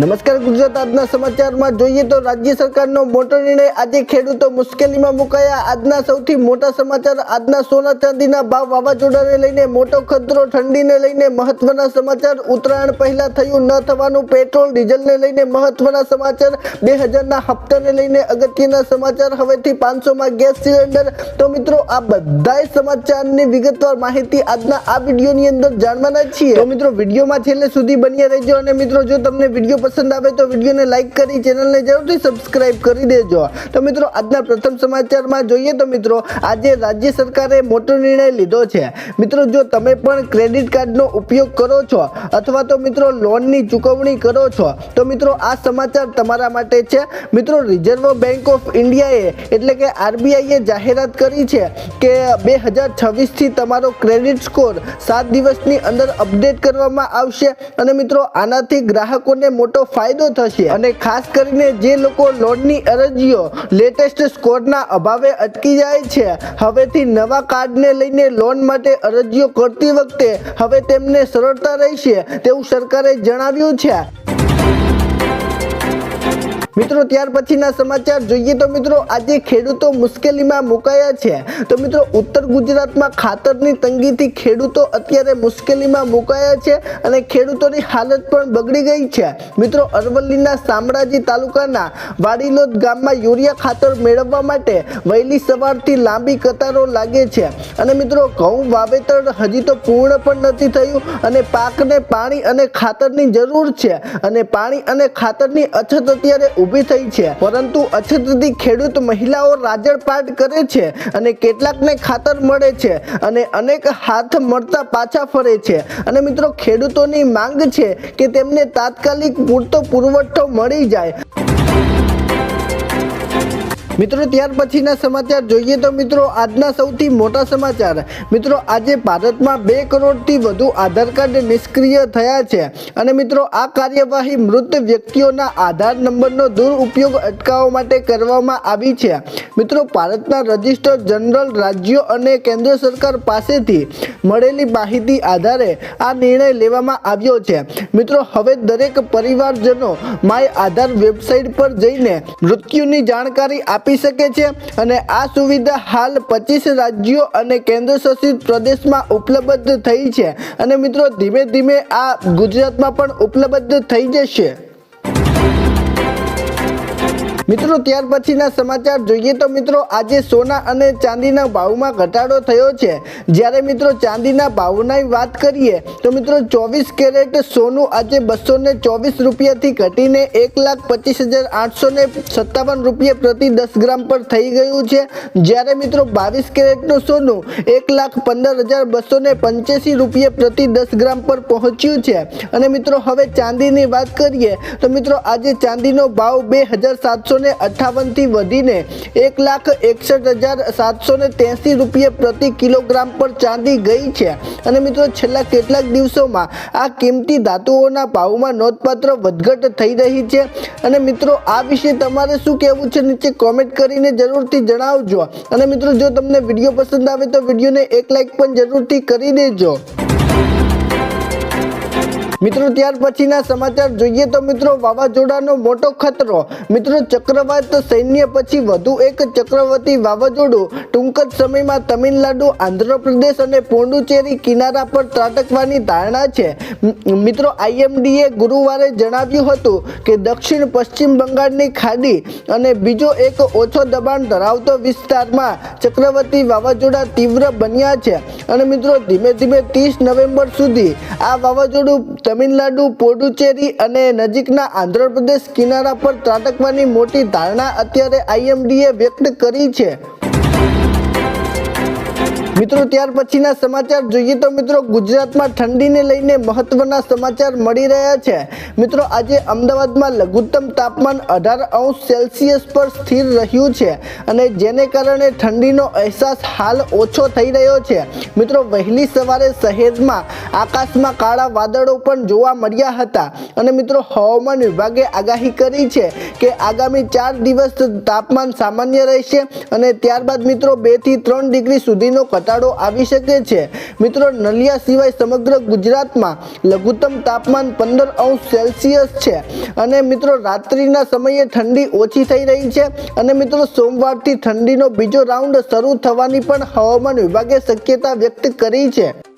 નમસ્કાર, ગુજરાત આજના સમાચારમાં જોઈએ તો રાજ્ય સરકારનો મોટો નિર્ણય આજે ખેડૂતો મુશ્કેલીમાં મુકાયા. આજના સૌથી મોટા સમાચાર આજના સોના ચાંદીના ભાવ વાવાઝોડાને લઈને મોટો ખતરો, ઠંડીને લઈને મહત્વના સમાચાર. ઉત્તરાયણ પહેલા થયું ન થવાનું, પેટ્રોલ, ડીઝલને લઈને મહત્વના સમાચાર. બે હજારના હપ્તાને લઈને અગત્યના સમાચાર. હવેથી પાંચસોમાં ગેસ સિલિન્ડર. તો મિત્રો, આ બધાય સમાચારની વિગતવાર માહિતી આજના આ વિડીયોની અંદર જાણવાના છીએ. તો મિત્રો, વિડીયોમાં છેલ્લે સુધી બન્યા રહેજો અને મિત્રો, જો તમને વીડિયો પસંદ આવે તો વિડીયોને લાઈક કરી ચેનલને જરૂરથી સબસ્ક્રાઇબ કરી દેજો. તો મિત્રો, આજના પ્રથમ સમાચારમાં જોઈએ તો મિત્રો, આજે રાજ્ય સરકારે મોટો નિર્ણય લીધો છે. મિત્રો, જો તમે પણ ક્રેડિટ કાર્ડનો ઉપયોગ કરો છો, અથવા તો મિત્રો લોનની ચૂકવણી કરો છો, તો મિત્રો, આ સમાચાર તમારા માટે છે. મિત્રો રિઝર્વ બેંક ઓફ ઇન્ડિયાએ એટલે કે આરબીઆઈએ જાહેરાત કરી છે કે બે હજાર છવ્વીસથી તમારો ક્રેડિટ સ્કોર સાત દિવસની અંદર અપડેટ કરવામાં આવશે. અને મિત્રો, આનાથી ગ્રાહકોને મોટો ફાયદો થશે. અને ખાસ કરીને જે લોકો લોનની અરજીઓ લેટેસ્ટ સ્કોરના અભાવે અટકી જાય છે, હવેથી નવા કાર્ડને લઈને લોન માટે અરજીઓ કરતી વખતે હવે તેમને સરળતા રહેશે તેવું સરકારે જણાવ્યું છે. મિત્રો, ત્યાર પછીના સમાચાર જોઈએ તો મિત્રો, આજે ખેડૂતો મુશ્કેલીમાં મુકાયા છે. તો મિત્રો, ઉત્તર ગુજરાતમાં ખાતરની તંગીથી ખેડૂતો અત્યારે મુશ્કેલીમાં મુકાયા છે અને ખેડૂતોની હાલત પણ બગડી ગઈ છે. મિત્રો, અરવલ્લીના શામળાજી તાલુકાના વાડીલોદ ગામમાં યુરિયા ખાતર મેળવવા માટે વહેલી સવારથી લાંબી કતારો લાગે છે. અને મિત્રો, ઘઉં વાવેતર હજી તો પૂર્ણ પણ નથી થયું અને પાકને પાણી અને ખાતરની જરૂર છે. અને પાણી અને ખાતરની અછત અત્યારે ઊભી થઈ છે. પરંતુ અછતથી ખેડૂત મહિલાઓ રાજળપાટ કરે છે અને કેટલાકને ખાતર મળે છે અને અનેક હાથ મળતા પાછા ફરે છે. અને મિત્રો, ખેડૂતોની માંગ છે કે તેમને તાત્કાલિક પૂરતો પુરવઠો મળી જાય. મિત્રો, ત્યાર પછીના સમાચાર જોઈએ તો મિત્રો, આજના સૌથી મોટા સમાચાર. મિત્રો, આજે ભારતમાં બે કરોડથી વધુ આધાર કાર્ડ નિષ્ક્રિય થયા છે. અને મિત્રો, આ કાર્યવાહી મૃત વ્યક્તિઓના આધાર નંબરનો દુરુપયોગ અટકાવવા માટે કરવામાં આવી છે. મિત્રો, ભારતના રજિસ્ટર જનરલ, રાજ્યો અને કેન્દ્ર સરકાર પાસેથી મળેલી માહિતી આધારે આ નિર્ણય લેવામાં આવ્યો છે. મિત્રો, હવે દરેક પરિવારજનો માય આધાર વેબસાઇટ પર જઈને મૃત્યુની જાણકારી આપી શકે છે અને આ સુવિધા હાલ પચીસ રાજ્યો અને કેન્દ્રશાસિત પ્રદેશમાં ઉપલબ્ધ થઈ છે. અને મિત્રો, ધીમે ધીમે આ ગુજરાતમાં પણ ઉપલબ્ધ થઈ જશે. મિત્રો, ત્યાર પછીના સમાચાર જોઈએ તો મિત્રો, આજે સોના અને ચાંદીના ભાવમાં ઘટાડો થયો છે. જ્યારે મિત્રો, ચાંદીના ભાવની વાત કરીએ, તો મિત્રો, ચોવીસ કેરેટ સોનું આજે બસો ને ચોવીસ રૂપિયાથી ઘટીને એક લાખ પચીસ હજાર આઠસો ને સત્તાવન રૂપિયા પ્રતિ દસ ગ્રામ પર થઈ ગયું છે. જ્યારે મિત્રો, બાવીસ કેરેટનું સોનું એક લાખ પંદર હજાર બસો ને પંચ્યાસી રૂપિયા પ્રતિ દસ ગ્રામ પર પહોંચ્યું છે. અને મિત્રો, હવે ચાંદીની વાત કરીએ, તો મિત્રો, આજે ચાંદીનો ભાવ બે હજાર સાતસો ને અઠ્ઠાવનથી વધીને એક લાખ એકસઠ હજાર સાતસો ને ત્યાંસી રૂપિયા પ્રતિ કિલોગ્રામ પર ચાંદી ગઈ છે. અને મિત્રો, છેલ્લા કેટલાક દિવસોમાં આ કિંમતી ધાતુઓના ભાવમાં નોંધપાત્ર વધઘટ થઈ રહી છે. અને મિત્રો, આ વિશે તમારે શું કહેવું છે નીચે કોમેન્ટ કરીને જરૂરથી જણાવજો. અને મિત્રો, જો તમને વીડિયો પસંદ આવે તો વિડીયોને એક લાઈક પણ જરૂરથી કરી દેજો. મિત્રો, ત્યાર પછીના સમાચાર જોઈએ તો મિત્રો, વાવાઝોડાનો મોટો ખતરો. મિત્રો, ચક્રવાત સૈન્ય પછી વધુ એક ચક્રવર્તી વાવાઝોડું ટૂંક જ સમયમાં તમિલનાડુ, આંધ્રપ્રદેશ અને પોંડુચેરી કિનારા પર ત્રાટકવાની ધારણા છે. મિત્રો, આઈએમડીએ ગુરુવારે જણાવ્યું હતું કે દક્ષિણ પશ્ચિમ બંગાળની ખાડી અને બીજો એક ઓછો દબાણ ધરાવતો વિસ્તારમાં ચક્રવર્તી વાવાઝોડા તીવ્ર બન્યા છે. અને મિત્રો, ધીમે ધીમે ત્રીસ નવેમ્બર સુધી આ વાવાઝોડું તમિલનાડુ, પોડુચેરી અને નજીકના આંધ્રપ્રદેશ કિનારા પર ત્રાટકવાની મોટી ધારણા અત્યારે આઈએમડીએ વ્યક્ત કરી છે. મિત્રો, ત્યાર પછીના સમાચાર જોઈએ તો મિત્રો, ગુજરાતમાં ઠંડીને લઈને મહત્વના સમાચાર મળી રહ્યા છે. મિત્રો, આજે અમદાવાદમાં લઘુત્તમ તાપમાન અઢાર અંશ સેલ્સિયસ પર સ્થિર રહ્યું છે અને જેને કારણે ઠંડીનો અહેસાસ હાલ ઓછો થઈ રહ્યો છે. મિત્રો, વહેલી સવારે શહેરમાં આકાશમાં કાળા વાદળો પણ જોવા મળ્યા હતા અને મિત્રો, હવામાન વિભાગે આગાહી કરી છે કે આગામી ચાર દિવસ તાપમાન સામાન્ય રહેશે અને ત્યારબાદ મિત્રો બેથી ત્રણ ડિગ્રી સુધીનો ઘટાડો ઘટાડો આવી શકે છે. મિત્રો, નલિયા સિવાય સમગ્ર ગુજરાતમાં લઘુત્તમ તાપમાન પંદર અંશ સેલ્સિયસ છે. અને મિત્રો, રાત્રિના સમયે ઠંડી ઓછી થઈ રહી છે. અને મિત્રો, સોમવારથી ઠંડીનો બીજો રાઉન્ડ શરૂ થવાની પણ હવામાન વિભાગે શક્યતા વ્યક્ત કરી છે.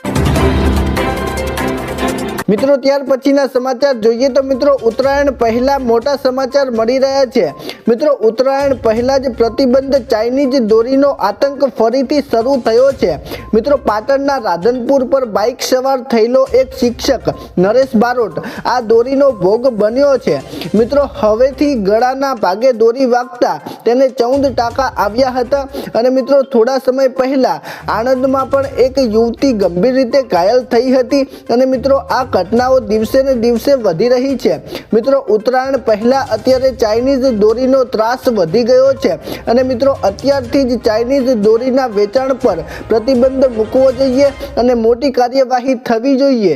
મિત્રો, ત્યાર પછીના સમાચાર જોઈએ તો મિત્રો, ઉત્તરાયણ પહેલા મોટા સમાચાર મળી રહ્યા છે. મિત્રો, ઉત્તરાયણ પહેલા જ પ્રતિબંધ ચાઇનીઝ દોરીનો આતંક ફરીથી શરૂ થયો છે. મિત્રો, પાટણના રાધનપુર પર બાઇક સવાર થયેલો એક શિક્ષક, નરેશ બારોટ, આ દોરીનો ભોગ બન્યો છે. મિત્રો, હવેથી ગળાના ભાગે દોરી વાગતા તેને ચૌદ ટાંકા આવ્યા હતા અને મિત્રો, થોડા સમય પહેલા આણંદમાં પણ એક યુવતી ગંભીર રીતે ઘાયલ થઈ હતી અને મિત્રો, આ ઘટનાઓ દિવસે ને દિવસે વધી રહી છે. મિત્રો, ઉત્તરાયણ પહેલાં અત્યારે ચાઇનીઝ દોરીનો ત્રાસ વધી ગયો છે અને મિત્રો, અત્યારથી જ ચાઇનીઝ દોરીના વેચાણ પર પ્રતિબંધ મૂકવો જોઈએ અને મોટી કાર્યવાહી થવી જોઈએ.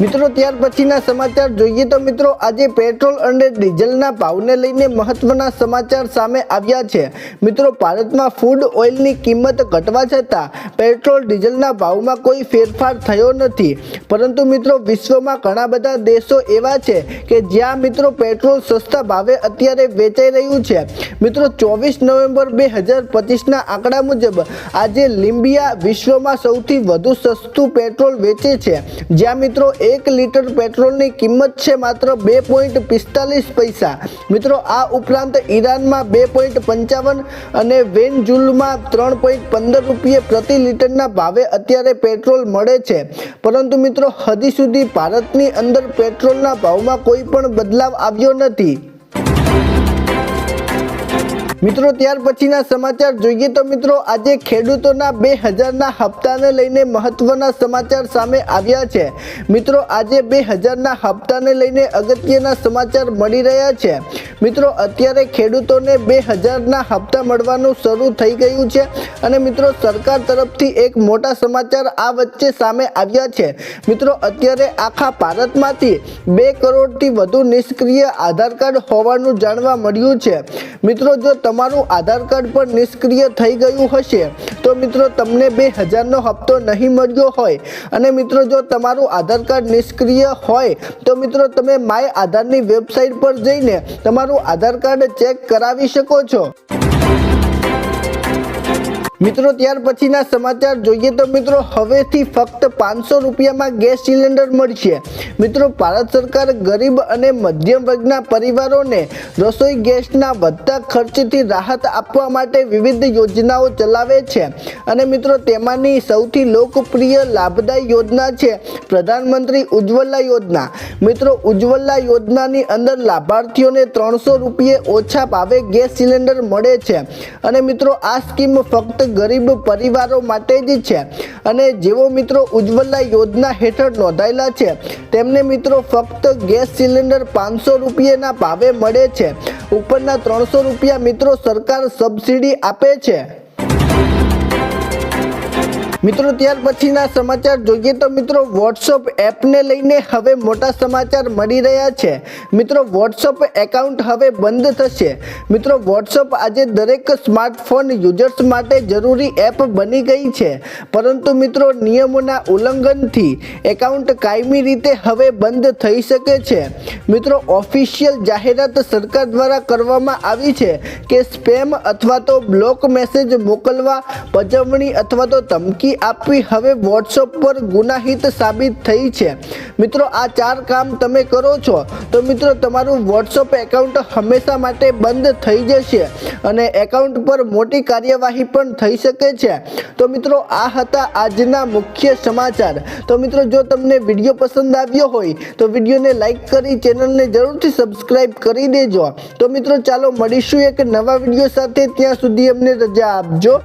મિત્રો, ત્યાર પછીના સમાચાર જોઈએ તો મિત્રો, આજે પેટ્રોલ અને ડીઝલના ભાવને લઈને મહત્વના સમાચાર સામે આવ્યા છે. મિત્રો, ભારતમાં ફૂડ ઓઇલની કિંમત ઘટવા છતાં પેટ્રોલ ડીઝલના ભાવમાં કોઈ ફેરફાર થયો નથી. પરંતુ મિત્રો, વિશ્વમાં ઘણા બધા દેશો એવા છે કે જ્યાં મિત્રો પેટ્રોલ સસ્તા ભાવે અત્યારે વેચાઈ રહ્યું છે. મિત્રો, ચોવીસ નવેમ્બર બે હજાર પચીસના આંકડા મુજબ આજે લિમ્બિયા વિશ્વમાં સૌથી વધુ સસ્તું પેટ્રોલ વેચે છે. જ્યાં મિત્રો એક લીટર પેટ્રોલની કિંમત છે માત્ર બે પોઈન્ટ પિસ્તાલીસ પૈસા. મિત્રો, આ ઉપરાંત ઈરાનમાં બે પોઈન્ટ પંચાવન અને વેનજુલમાં ત્રણ પોઈન્ટ પંદર રૂપિયે પ્રતિ લીટરના ભાવે અત્યારે પેટ્રોલ મળે છે. પરંતુ મિત્રો હજી સુધી ભારતની અંદર પેટ્રોલના ભાવમાં કોઈ પણ બદલાવ આવ્યો નથી. મિત્રો, ત્યાર પછીના સમાચાર જોઈએ તો મિત્રો, આજે ખેડૂતોના બે હજારના હપ્તાને લઈને મહત્વના સમાચાર સામે આવ્યા છે. મિત્રો, આજે બે હજારના હપ્તાને લઈને અગત્યના સમાચાર મળી રહ્યા છે. મિત્રો, અત્યારે ખેડૂતોને બે હજારના હપ્તા મળવાનું શરૂ થઈ ગયું છે અને મિત્રો, સરકાર તરફથી એક મોટા સમાચાર આ વચ્ચે સામે આવ્યા છે. મિત્રો, અત્યારે આખા ભારતમાંથી બે કરોડથી વધુ નિષ્ક્રિય આધાર કાર્ડ હોવાનું જાણવા મળ્યું છે. મિત્રો, જો તમારું આધાર કાર્ડ પણ નિષ્ક્રિય થઈ ગયું હશે, તો મિત્રો, તમને બે હજારનો હપ્તો નહીં મળ્યો હોય. અને મિત્રો, જો તમારું આધાર કાર્ડ નિષ્ક્રિય હોય, તો મિત્રો, તમે માય આધારની વેબસાઇટ પર જઈને તમારું આધાર કાર્ડ ચેક કરાવી શકો છો. મિત્રો, ત્યાર પછીના સમાચાર જોઈએ તો મિત્રો, હવેથી ફક્ત પાંચસો રૂપિયામાં ગેસ સિલિન્ડર મળશે. મિત્રો, ભારત સરકાર ગરીબ અને મધ્યમ વર્ગના પરિવારોને રસોઈ ગેસના વધતા ખર્ચથી રાહત આપવા માટે વિવિધ યોજનાઓ ચલાવે છે. અને મિત્રો, તેમાંની સૌથી લોકપ્રિય લાભદાયી યોજના છે પ્રધાનમંત્રી ઉજ્જવલા યોજના. મિત્રો, ઉજ્જવલા યોજનાની અંદર લાભાર્થીઓને ત્રણસો રૂપિયે ઓછા ભાવે ગેસ સિલિન્ડર મળે છે. અને મિત્રો, આ સ્કીમ ફક્ત ગરીબ પરિવારો માટે જ છે. અને જેઓ મિત્રો ઉજ્જવલા યોજના હેઠળ નોંધાયેલા છે, તેમને મિત્રો ફક્ત ગેસ સિલિન્ડર પાંચસો રૂપિયાના ભાવે મળે છે. ઉપરના ત્રણસો રૂપિયા મિત્રો સરકાર સબસિડી આપે છે. મિત્રો, ત્યાર પછીના સમાચાર જોઈએ તો મિત્રો વોટ્સઅપ એપને લઈને હવે મોટા સમાચાર મળી રહ્યા છે. મિત્રો વોટ્સઅપ એકાઉન્ટ હવે બંધ થશે. મિત્રો વોટ્સઅપ આજે દરેક સ્માર્ટફોન યુઝર્સ માટે જરૂરી એપ બની ગઈ છે. પરંતુ મિત્રો, નિયમોના ઉલ્લંઘનથી એકાઉન્ટ કાયમી રીતે હવે બંધ થઈ શકે છે. મિત્રો, ઓફિશિયલ જાહેરાત સરકાર દ્વારા કરવામાં આવી છે કે સ્પેમ અથવા તો બ્લોક મેસેજ મોકલવા, પજવણી અથવા તો ધમકી આપવી હવે વોટ્સઅપ પર ગુનાહિત સાબિત થઈ છે. મિત્રો, આ ચાર કામ તમે કરો છો. તો મિત્રો, તમારું વોટ્સઅપ એકાઉન્ટ હંમેશા માટે બંધ થઈ જશે અને એકાઉન્ટ પર મોટી કાર્યવાહી પણ થઈ શકે છે. તો મિત્રો, આ હતા આજના મુખ્ય સમાચાર. તો મિત્રો, જો તમને વીડિયો પસંદ આવ્યો હોય, તો વિડીયોને લાઈક કરી ચેનલને જરૂરથી સબસ્ક્રાઈબ કરી દેજો. તો મિત્રો, ચાલો મળીશું એક નવા વીડિયો સાથે. ત્યાં સુધી અમને રજા આપજો.